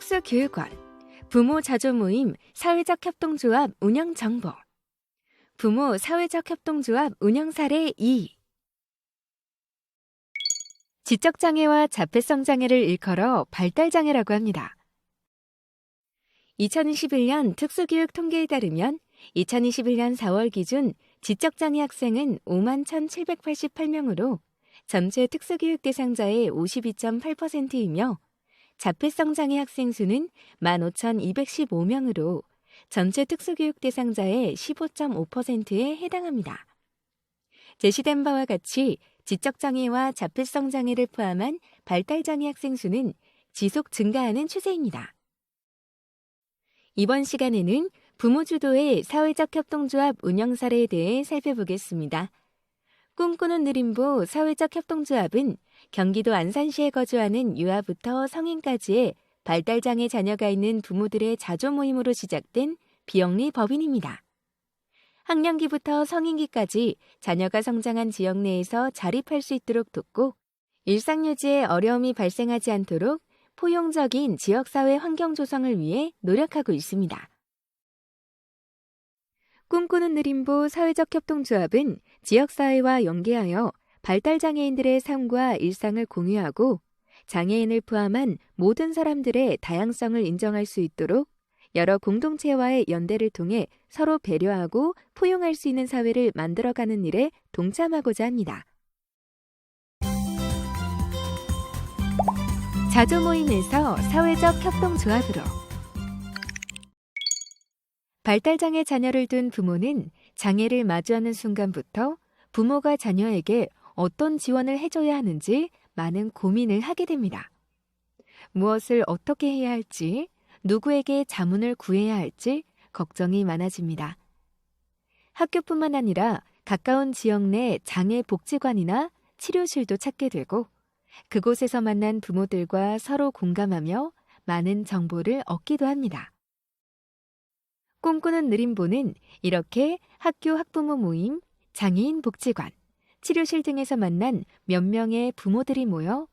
특수교육원, 부모 자조 모임 사회적 협동조합 운영 정보, 부모 사회적 협동조합 운영 사례 2. 지적장애와 자폐성 장애를 일컬어 발달장애라고 합니다. 2021년 특수교육 통계에 따르면 2021년 4월 기준 지적장애 학생은 5만 1,788명으로 전체 특수교육 대상자의 52.8%이며 자폐성 장애 학생 수는 15,215명으로 전체 특수교육 대상자의 15.5%에 해당합니다. 제시된 바와 같이 지적장애와 자폐성 장애를 포함한 발달장애 학생 수는 지속 증가하는 추세입니다. 이번 시간에는 부모 주도의 사회적 협동조합 운영 사례에 대해 살펴보겠습니다. 꿈꾸는 느림보 사회적 협동조합은 경기도 안산시에 거주하는 유아부터 성인까지의 발달장애 자녀가 있는 부모들의 자조 모임으로 시작된 비영리 법인입니다. 학령기부터 성인기까지 자녀가 성장한 지역 내에서 자립할 수 있도록 돕고 일상 유지에 어려움이 발생하지 않도록 포용적인 지역사회 환경 조성을 위해 노력하고 있습니다. 꿈꾸는 느림보 사회적 협동조합은 지역사회와 연계하여 발달장애인들의 삶과 일상을 공유하고 장애인을 포함한 모든 사람들의 다양성을 인정할 수 있도록 여러 공동체와의 연대를 통해 서로 배려하고 포용할 수 있는 사회를 만들어가는 일에 동참하고자 합니다. 자조 모임에서 사회적 협동조합으로 발달장애 자녀를 둔 부모는 장애를 마주하는 순간부터 부모가 자녀에게 어떤 지원을 해줘야 하는지 많은 고민을 하게 됩니다. 무엇을 어떻게 해야 할지, 누구에게 자문을 구해야 할지 걱정이 많아집니다. 학교뿐만 아니라 가까운 지역 내 장애 복지관이나 치료실도 찾게 되고 그곳에서 만난 부모들과 서로 공감하며 많은 정보를 얻기도 합니다. 꿈꾸는 느림보는 이렇게 학교 학부모 모임, 장애인 복지관, 치료실 등에서 만난 몇 명의 부모들이 모여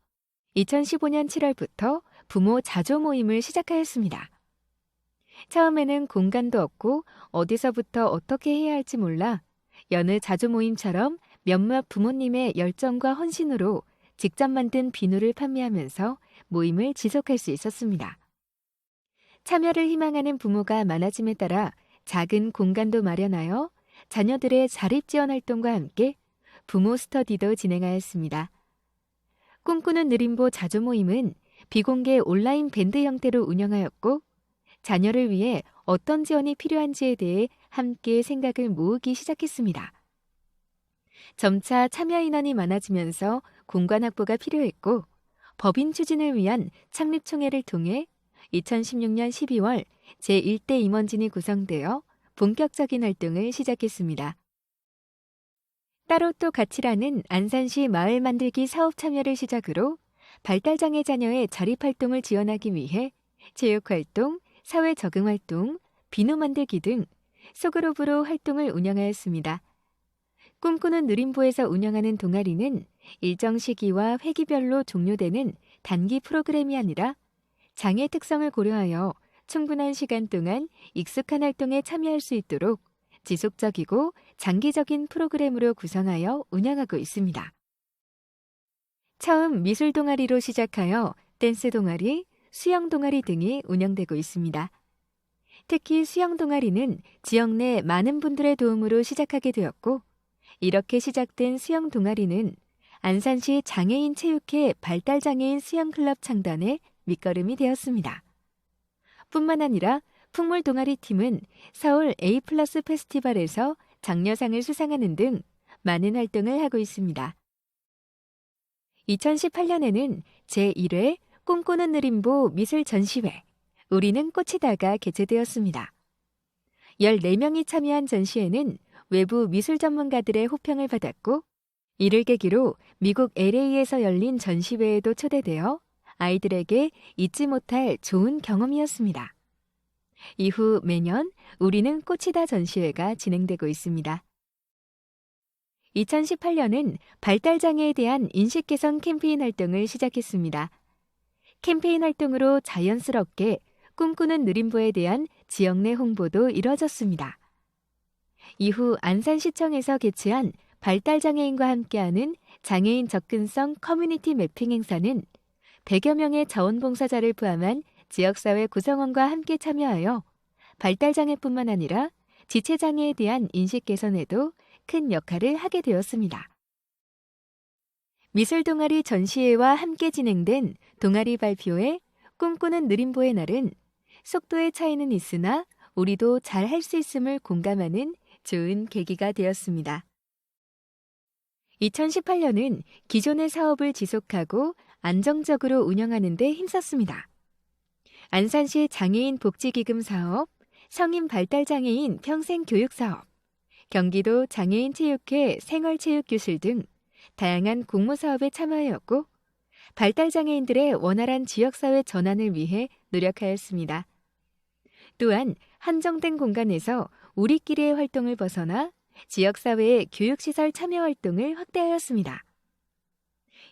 2015년 7월부터 부모 자조 모임을 시작하였습니다. 처음에는 공간도 없고 어디서부터 어떻게 해야 할지 몰라 여느 자조 모임처럼 몇몇 부모님의 열정과 헌신으로 직접 만든 비누를 판매하면서 모임을 지속할 수 있었습니다. 참여를 희망하는 부모가 많아짐에 따라 작은 공간도 마련하여 자녀들의 자립 지원 활동과 함께 부모 스터디도 진행하였습니다. 꿈꾸는 느림보 자조 모임은 비공개 온라인 밴드 형태로 운영하였고 자녀를 위해 어떤 지원이 필요한지에 대해 함께 생각을 모으기 시작했습니다. 점차 참여 인원이 많아지면서 공간 확보가 필요했고 법인 추진을 위한 창립총회를 통해 2016년 12월 제1대 임원진이 구성되어 본격적인 활동을 시작했습니다. 따로 또 가치라는 안산시 마을 만들기 사업 참여를 시작으로 발달장애 자녀의 자립 활동을 지원하기 위해 체육 활동, 사회 적응 활동, 비누 만들기 등 소그룹으로 활동을 운영하였습니다. 꿈꾸는 누림보에서 운영하는 동아리는 일정 시기와 회기별로 종료되는 단기 프로그램이 아니라 장애 특성을 고려하여 충분한 시간 동안 익숙한 활동에 참여할 수 있도록 지속적이고 장기적인 프로그램으로 구성하여 운영하고 있습니다. 처음 미술 동아리로 시작하여 댄스 동아리, 수영 동아리 등이 운영되고 있습니다. 특히 수영 동아리는 지역 내 많은 분들의 도움으로 시작하게 되었고, 이렇게 시작된 수영 동아리는 안산시 장애인 체육회 발달장애인 수영클럽 창단의 밑거름이 되었습니다. 뿐만 아니라 풍물 동아리 팀은 서울 A 플러스 페스티벌에서 장려상을 수상하는 등 많은 활동을 하고 있습니다. 2018년에는 제1회 꿈꾸는 느림보 미술 전시회 우리는 꽃이다가 개최되었습니다. 14명이 참여한 전시회는 외부 미술 전문가들의 호평을 받았고 이를 계기로 미국 LA에서 열린 전시회에도 초대되어 아이들에게 잊지 못할 좋은 경험이었습니다. 이후 매년 우리는 꽃이다 전시회가 진행되고 있습니다. 2018년은 발달장애에 대한 인식 개선 캠페인 활동을 시작했습니다. 캠페인 활동으로 자연스럽게 꿈꾸는 느림보에 대한 지역 내 홍보도 이뤄졌습니다. 이후 안산시청에서 개최한 발달장애인과 함께하는 장애인 접근성 커뮤니티 매핑 행사는 100여 명의 자원봉사자를 포함한 지역사회 구성원과 함께 참여하여 발달장애뿐만 아니라 지체장애에 대한 인식 개선에도 큰 역할을 하게 되었습니다. 미술 동아리 전시회와 함께 진행된 동아리 발표회 꿈꾸는 느림보의 날은 속도의 차이는 있으나 우리도 잘 할 수 있음을 공감하는 좋은 계기가 되었습니다. 2018년은 기존의 사업을 지속하고 안정적으로 운영하는 데 힘썼습니다. 안산시 장애인 복지기금 사업, 성인 발달장애인 평생교육 사업, 경기도 장애인 체육회 생활체육교실 등 다양한 공모사업에 참여하였고 발달장애인들의 원활한 지역사회 전환을 위해 노력하였습니다. 또한 한정된 공간에서 우리끼리의 활동을 벗어나 지역사회의 교육시설 참여 활동을 확대하였습니다.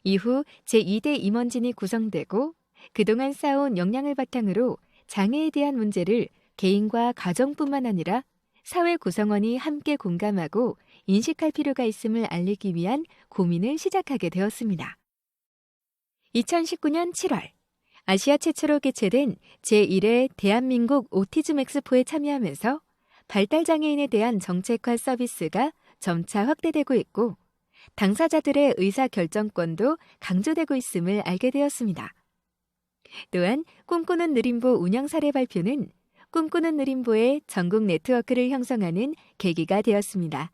이후 제2대 임원진이 구성되고 그동안 쌓아온 역량을 바탕으로 장애에 대한 문제를 개인과 가정뿐만 아니라 사회 구성원이 함께 공감하고 인식할 필요가 있음을 알리기 위한 고민을 시작하게 되었습니다. 2019년 7월 아시아 최초로 개최된 제1회 대한민국 오티즘 엑스포에 참여하면서 발달장애인에 대한 정책화 서비스가 점차 확대되고 있고 당사자들의 의사 결정권도 강조되고 있음을 알게 되었습니다. 또한 꿈꾸는 느림보 운영 사례 발표는 꿈꾸는 느림보의 전국 네트워크를 형성하는 계기가 되었습니다.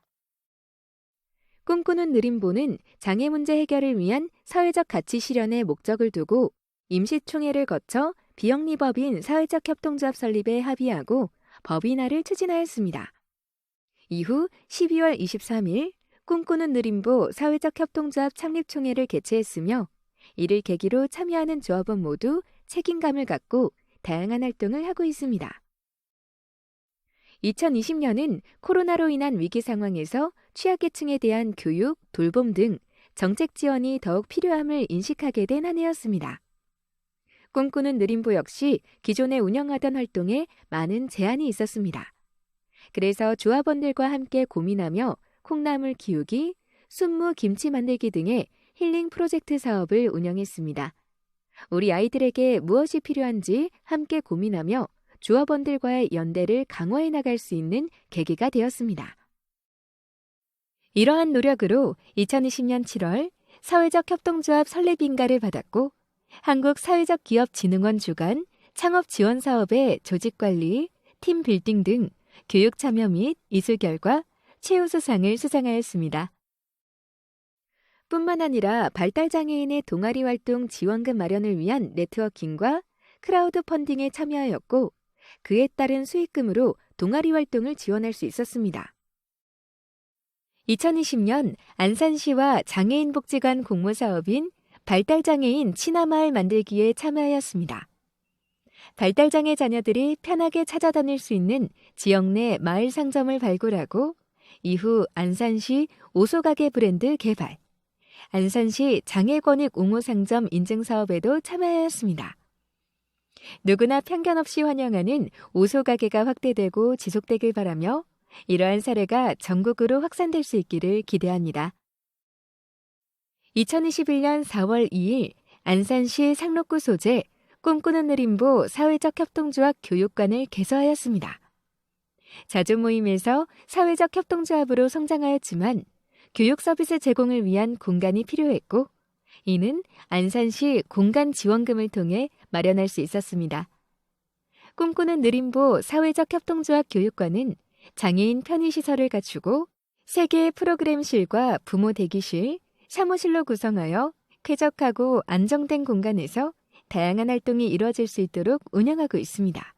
꿈꾸는 느림보는 장애 문제 해결을 위한 사회적 가치 실현의 목적을 두고 임시총회를 거쳐 비영리법인 사회적 협동조합 설립에 합의하고 법인화를 추진하였습니다. 이후 12월 23일 꿈꾸는 느림보 사회적 협동조합 창립총회를 개최했으며 이를 계기로 참여하는 조합원 모두 책임감을 갖고 다양한 활동을 하고 있습니다. 2020년은 코로나로 인한 위기 상황에서 취약계층에 대한 교육, 돌봄 등 정책 지원이 더욱 필요함을 인식하게 된 한 해였습니다. 꿈꾸는 느림보 역시 기존에 운영하던 활동에 많은 제한이 있었습니다. 그래서 조합원들과 함께 고민하며 콩나물 키우기, 순무 김치 만들기 등의 힐링 프로젝트 사업을 운영했습니다. 우리 아이들에게 무엇이 필요한지 함께 고민하며 조합원들과의 연대를 강화해 나갈 수 있는 계기가 되었습니다. 이러한 노력으로 2020년 7월 사회적 협동조합 설립인가를 받았고 한국사회적기업진흥원 주관 창업 지원 사업의 조직 관리, 팀 빌딩 등 교육 참여 및 이수 결과 최우수상을 수상하였습니다. 뿐만 아니라 발달장애인의 동아리 활동 지원금 마련을 위한 네트워킹과 크라우드 펀딩에 참여하였고 그에 따른 수익금으로 동아리 활동을 지원할 수 있었습니다. 2020년 안산시와 장애인복지관 공모사업인 발달장애인 친화마을 만들기에 참여하였습니다. 발달장애 자녀들이 편하게 찾아다닐 수 있는 지역 내 마을 상점을 발굴하고 이후 안산시 오소가게 브랜드 개발, 안산시 장애권익 옹호상점 인증 사업에도 참여하였습니다. 누구나 편견 없이 환영하는 오소가게가 확대되고 지속되길 바라며 이러한 사례가 전국으로 확산될 수 있기를 기대합니다. 2021년 4월 2일 안산시 상록구 소재 꿈꾸는 느림보 사회적 협동조합 교육관을 개소하였습니다. 자주 모임에서 사회적 협동조합으로 성장하였지만 교육 서비스 제공을 위한 공간이 필요했고 이는 안산시 공간 지원금을 통해 마련할 수 있었습니다. 꿈꾸는 느림보 사회적 협동조합 교육관은 장애인 편의시설을 갖추고 3개의 프로그램실과 부모 대기실, 사무실로 구성하여 쾌적하고 안정된 공간에서 다양한 활동이 이루어질 수 있도록 운영하고 있습니다.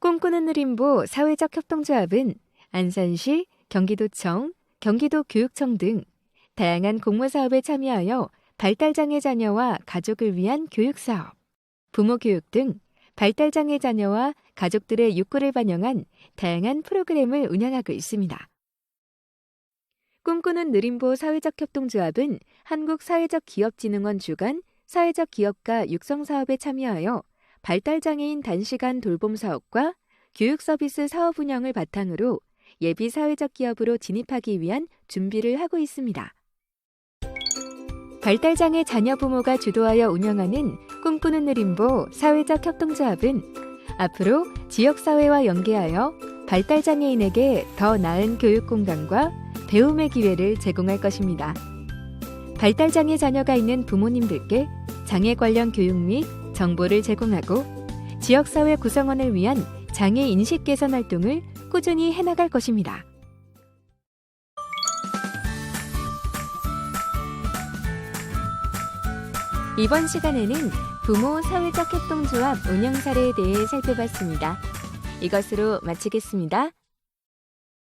꿈꾸는 느림보 사회적 협동조합은 안산시, 경기도청, 경기도교육청 등 다양한 공모사업에 참여하여 발달장애 자녀와 가족을 위한 교육사업, 부모교육 등 발달장애 자녀와 가족들의 욕구를 반영한 다양한 프로그램을 운영하고 있습니다. 꿈꾸는 느림보 사회적 협동조합은 한국 사회적 기업진흥원 주관 사회적 기업가 육성 사업에 참여하여 발달 장애인 단시간 돌봄 사업과 교육 서비스 사업 운영을 바탕으로 예비 사회적 기업으로 진입하기 위한 준비를 하고 있습니다. 발달장애 자녀 부모가 주도하여 운영하는 꿈꾸는 느림보 사회적 협동조합은 앞으로 지역사회와 연계하여 발달장애인에게 더 나은 교육 공간과 배움의 기회를 제공할 것입니다. 발달장애 자녀가 있는 부모님들께 장애 관련 교육 및 정보를 제공하고 지역사회 구성원을 위한 장애 인식 개선 활동을 꾸준히 해나갈 것입니다. 이번 시간에는 부모 사회적 협동조합 운영 사례에 대해 살펴봤습니다. 이것으로 마치겠습니다.